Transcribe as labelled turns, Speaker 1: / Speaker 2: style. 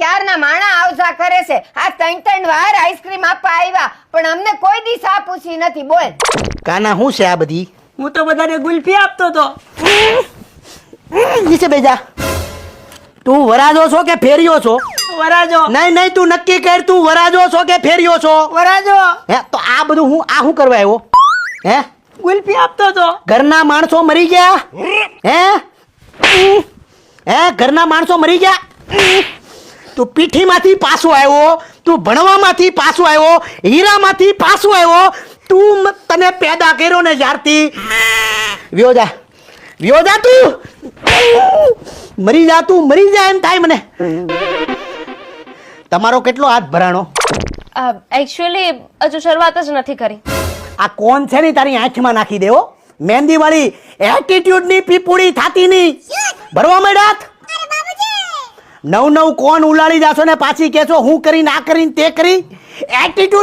Speaker 1: ક્યારના માણા આવજા કરે છે? આ ત્રણ ત્રણ વાર આઈસ્ક્રીમ આપવા આવ્યા. પણ અમને કોઈ દિવસ આ પૂછી નથી બોલ.
Speaker 2: કાના શું છે આ બધી?
Speaker 3: હું તો બધાને ગુલ્ફી આપતો તો
Speaker 2: નીચે બેજા તું વરાજો છો કે ફેરિયો છો?
Speaker 3: વરાજો.
Speaker 2: નહીં નહીં તું નક્કી કર તું વરાજો છો કે ફેરિયો છો?
Speaker 3: વરાજો.
Speaker 2: હે તો આ બધું હું આ શું કરવા આવ્યો? હે?
Speaker 3: ગુલ્ફી આપતો તો
Speaker 2: ઘરના માણસો મરી ગયા? હે? હે ઘરના માણસો મરી ગયા? તું પીઠીમાંથી પાછો આવ્યો તું ભણવામાંથી પાછો આવ્યો હીરામાંથી પાછો આવ્યો તું તને પેદા કર્યો ને જ્યારથી. વ્યોજા. વ્યોજા તું. મરી જા તું મરી જા એમ થાય મને. તમારો કેટલો હાથ ભરાણો?
Speaker 4: એકચ્યુઅલી હજુ શરૂઆત જ નથી કરી.
Speaker 2: આ કોણ છે ને તારી આંખમાં નાખી દેવો? મહેંદી વાળી એટીટ્યુડની પીપુડી થાતી ની ભરવા માંડ્યા નવ નવ કોણ ઉલાડી જાશો ને પાછી કહેશો, હું કરી ના કરીને તે કરી? એટીટ્યુડ